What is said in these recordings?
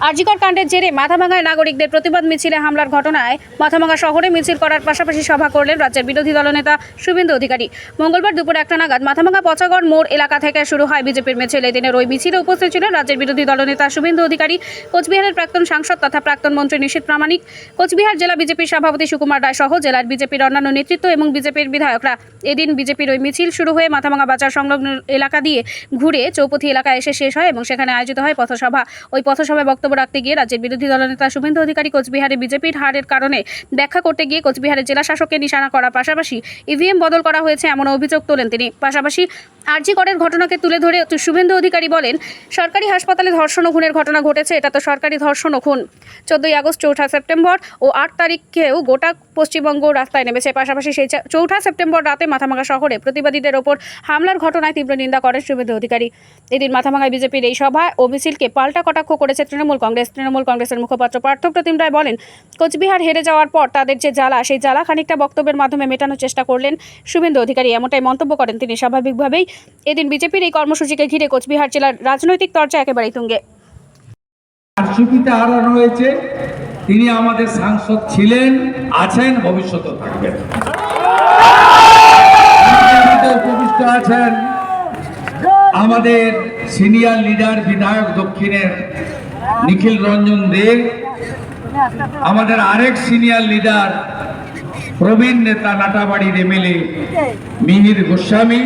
আরজিকর কাণ্ডের জেরে মাথাভাঙায় নাগরিকদের প্রতিবাদ মিছিলে হামলার ঘটনায় মাথাভাঙা শহরে মিছিল করার পাশাপাশি সভা করলেন রাজ্যের বিরোধী দলনেতা শুভেন্দু অধিকারী। মঙ্গলবার দুপুর একটা নাগাদ মাথাভাঙা পচাগড় মোড় এলাকা থেকে শুরু হয় বিজেপির মিছিল। এদিনের ওই মিছিলে উপস্থিত ছিলেন রাজ্যের বিরোধী দলনেতা শুভেন্দু অধিকারী, কোচবিহারের প্রাক্তন সাংসদ তথা প্রাক্তন মন্ত্রী নিশীত প্রামাণিক, কোচবিহার জেলা বিজেপির সভাপতি সুকুমার রায় সহ জেলার বিজেপির অন্যান্য নেতৃত্ব এবং বিজেপির বিধায়করা। এদিন বিজেপির ওই মিছিল শুরু হয়ে মাথাভাঙা বাজার সংলগ্ন এলাকা দিয়ে ঘুরে চৌপথি এলাকায় এসে শেষ হয় এবং সেখানে আয়োজিত হয় পথসভা। ওই পথসভায় বক্তব্য রাখতে গিয়ে রাজ্যের বিরোধী দলনেতা শুভেন্দু অধিকারী কোচবিহারে বিজেপির হারের কারণে ব্যাখ্যা করতে গিয়ে কোচবিহারের জেলা শাসককে নিশানা করার পাশাপাশি ইভিএম বদল করা হয়েছে এমন অভিযোগ তোলেন তিনি। পাশাপাশি আরজি করের ঘটনাকে তুলে ধরে শুভেন্দু অধিকারী বলেন, সরকারি হাসপাতালে ধর্ষণ খুনের ঘটনা ঘটেছে, এটা তো সরকারি ধর্ষণ খুন। চোদ্দই আগস্ট চৌঠা সেপ্টেম্বর ও আট তারিখেও গোটা পশ্চিমবঙ্গ রাস্তায় নেমেছে। পাশাপাশি সেই চৌঠা সেপ্টেম্বর রাতে মাথাভাঙা শহরে প্রতিবাদীদের ওপর হামলার ঘটনায় তীব্র নিন্দা করেন শুভেন্দু অধিকারী। এদিন মাথাভাঙায় বিজেপির এই সভা ও মিছিলকে পাল্টা কটাক্ষ করেছে তৃণমূল কংগ্রেস। তৃণমূল কংগ্রেসের মুখপাত্র পার্থ প্রতিম রায় বলেন, কোচবিহার হেরে যাওয়ার পর তাদের যে জ্বালা, সেই জ্বালা খানিকটা বক্তব্যের মাধ্যমে মেটানোর চেষ্টা করলেন শুভেন্দু অধিকারী। এমনটাই মন্তব্য করেন তিনি স্বাভাবিকভাবেই। এদিন বিজেপির এই কর্মসূচিকে ঘিরে কোচবিহার জেলার রাজনৈতিক চর্চা একেবারেই তুঙ্গে। কারচুপিতে হারানো হয়েছে তিনি আমাদের সাংসদ ছিলেন, আছেন, ভবিষ্যতেও থাকবেন। আছেন আমাদের সিনিয়র লিডার, বিধায়ক দক্ষিণের নিখিল রঞ্জন দে, আমাদের আরেক সিনিয়র লিডার, প্রবীণ নেতা নাটাবাড়ির এমএলএ মিহির গোস্বামী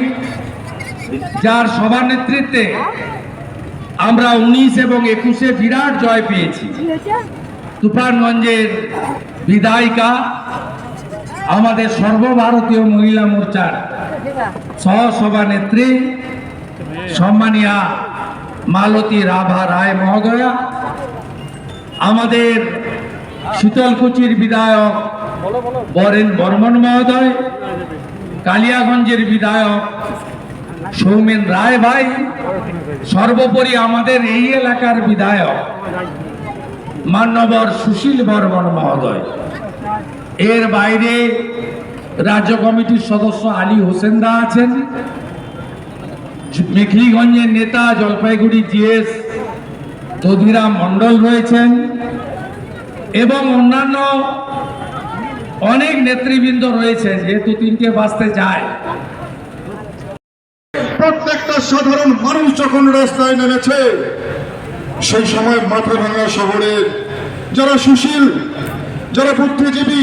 যার সবার নেতৃত্বে আমরা উনিশ এবং একুশে বিরাট জয় পেয়েছি। তুফানগঞ্জের বিধায়িকা, আমাদের সর্বভারতীয় মহিলা মোর্চার সহসভানেত্রী সম্মানিয়া মালতী রাভা রায় মহোদয়া, আমাদের শীতলকুচির বিধায়ক বরেন বর্মন মহোদয়, কালিয়াগঞ্জের বিধায়ক সৌমেন রায় ভাই, সর্বোপরি আমাদের এই এলাকার বিধায়ক, মান্যবর সুশীল বর্মন মহোদয়। এর বাইরে রাজ্য কমিটির সদস্য আলী হোসেন দা আছেন, মেখলিগঞ্জের নেতা জলপাইগুড়ি জিএস দধিরাম মণ্ডল রয়েছেন, এবং অন্যান্য অনেক নেতৃবৃন্দ রয়েছে যেহেতু তিনটে বাঁচতে যায়। প্রত্যেকটা সাধারণ মানুষ যখন রাস্তায় নেমেছে, সেই সময় মাথা ভাঙা শহরের যারা সুশীল, যারা বুদ্ধিজীবী,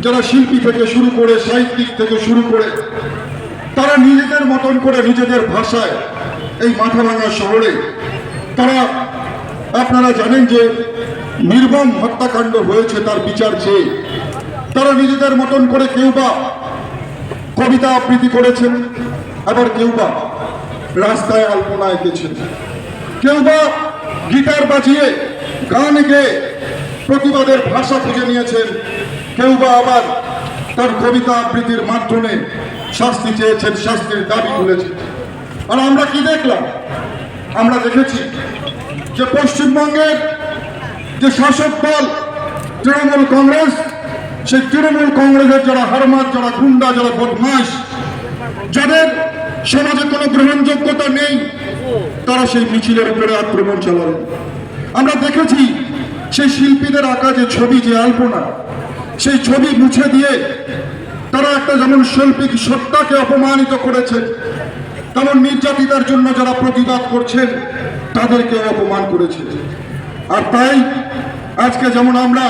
যারা শিল্পী থেকে শুরু করে সাহিত্যিক থেকে শুরু করে, তারা নিজেদের মতন করে নিজেদের ভাষায় এই মাথা ভাঙা শহরে, তারা, আপনারা জানেন যে নির্মম হত্যাকাণ্ড হয়েছে তার বিচার চেয়ে। তারা নিজেদের মতন করে কেউ বা কবিতা আবৃত্তি করেছেন আবার কেউ বা রাস্তায় আলপনা এঁকেছেন কেউ বা গিটার বাজিয়ে গান গেয়ে প্রতিবাদের ভাষা খুঁজে নিয়েছেন। কেউ বা আবার তার কবিতা আবৃত্তির মাধ্যমে শাস্তি চেয়েছেন, শাস্তির দাবি তুলেছেন। আর আমরা কি দেখলাম? আমরা দেখেছি যে পশ্চিমবঙ্গের যে শাসক দল, তৃণমূল কংগ্রেস, সেই তৃণমূল কংগ্রেসের যারা হারমাত যারা গুন্ডা, যারা বদমাস যাদের সমাজে কোনো গ্রহণযোগ্যতা নেই, তারা সেই মিছিলের উপরে আক্রমণ চালাবে। আমরা দেখেছি সেই শিল্পীদের আঁকা যে ছবি যে আলপনা, সেই ছবি মুছে দিয়ে তারা একটা যেমন শৈল্পিক সত্তাকে অপমানিত করেছে তেমন নির্যাতিতার জন্য যারা প্রতিবাদ করছেন তাদেরকে অপমান করেছে। আর তাই আজকে যেমন আমরা